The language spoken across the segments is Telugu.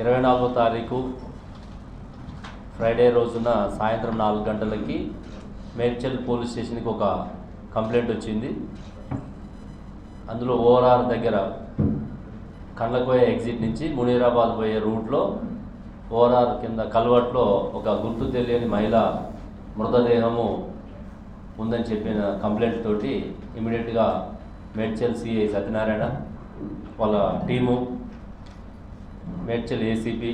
ఇరవై నాలుగో తారీఖు ఫ్రైడే రోజున సాయంత్రం నాలుగు గంటలకి మేడ్చల్ పోలీస్ స్టేషన్కి ఒక కంప్లైంట్ వచ్చింది. అందులో ఓఆర్ఆర్ దగ్గర కండ్లకోయ ఎగ్జిట్ నుంచి మునీరాబాద్ పోయే రూట్లో ఓఆర్ఆర్ కింద కల్వర్ట్లో ఒక గుర్తు తెలియని మహిళ మృతదేహము ఉందని చెప్పిన కంప్లైంట్ తోటి ఇమీడియట్గా మేడ్చల్ సిఐ సత్యనారాయణ వాళ్ళ టీము మేడ్చల్ ఏసీపీ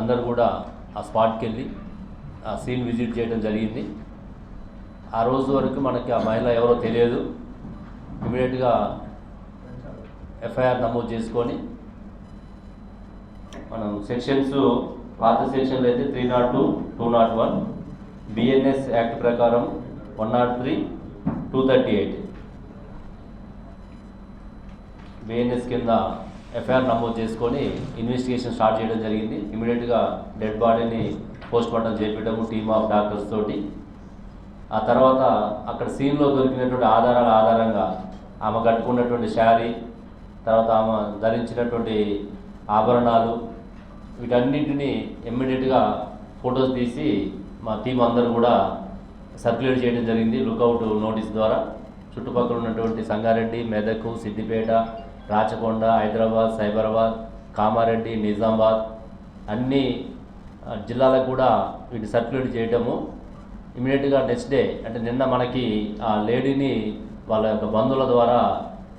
అందరూ కూడా ఆ స్పాట్కి వెళ్ళి ఆ సీన్ విజిట్ చేయడం జరిగింది. ఆ రోజు వరకు మనకి ఆ మహిళ ఎవరో తెలియదు. ఇమీడియట్గా ఎఫ్ఐఆర్ నమోదు చేసుకొని మనం సెక్షన్స్ పాత సెక్షన్లు అయితే three not two two not one BNS act ప్రకారం one not three two thirty eight BNS కింద ఎఫ్ఐఆర్ నమోదు చేసుకొని ఇన్వెస్టిగేషన్ స్టార్ట్ చేయడం జరిగింది. ఇమీడియట్గా డెడ్ బాడీని post mortem team of doctors తోటి. ఆ తర్వాత అక్కడ సీన్లో దొరికినటువంటి ఆధారాల ఆధారంగా ఆమె కట్టుకున్నటువంటి శారీ తర్వాత ఆమె ధరించినటువంటి ఆభరణాలు వీటన్నింటినీ ఇమ్మీడియట్గా ఫొటోస్ తీసి మా టీం అందరూ కూడా సర్క్యులేట్ చేయడం జరిగింది. లుకౌట్ నోటీస్ ద్వారా. చుట్టుపక్కల ఉన్నటువంటి సంగారెడ్డి మెదక్ సిద్దిపేట రాచకొండ హైదరాబాద్ సైబరాబాద్ కామారెడ్డి నిజామాబాద్ అన్ని జిల్లాలకు కూడా వీటి సర్క్యులేట్ చేయటము. ఇమీడియట్గా నెక్స్ట్ డే అంటే నిన్న మనకి ఆ లేడీని వాళ్ళ యొక్క బంధువుల ద్వారా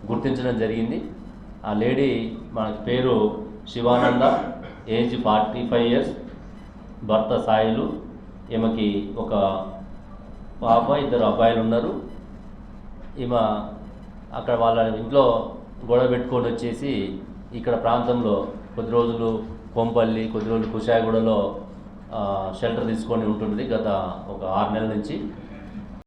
గుర్తించడం జరిగింది. ఆ లేడీ మనకి పేరు Sivananda age forty five years భర్త సాయిలు ఈమెకి ఒక పాప ఇద్దరు అబ్బాయిలు ఉన్నారు. ఈమె అక్కడ వాళ్ళ ఇంట్లో గొడవ పెట్టుకొని వచ్చేసి ఇక్కడ ప్రాంతంలో కొద్ది రోజులు కొంపల్లి కొద్ది రోజులు కుషాయగూడలో షెల్టర్ తీసుకొని ఉంటుంది గత ఒక ఆరు నెలల నుంచి.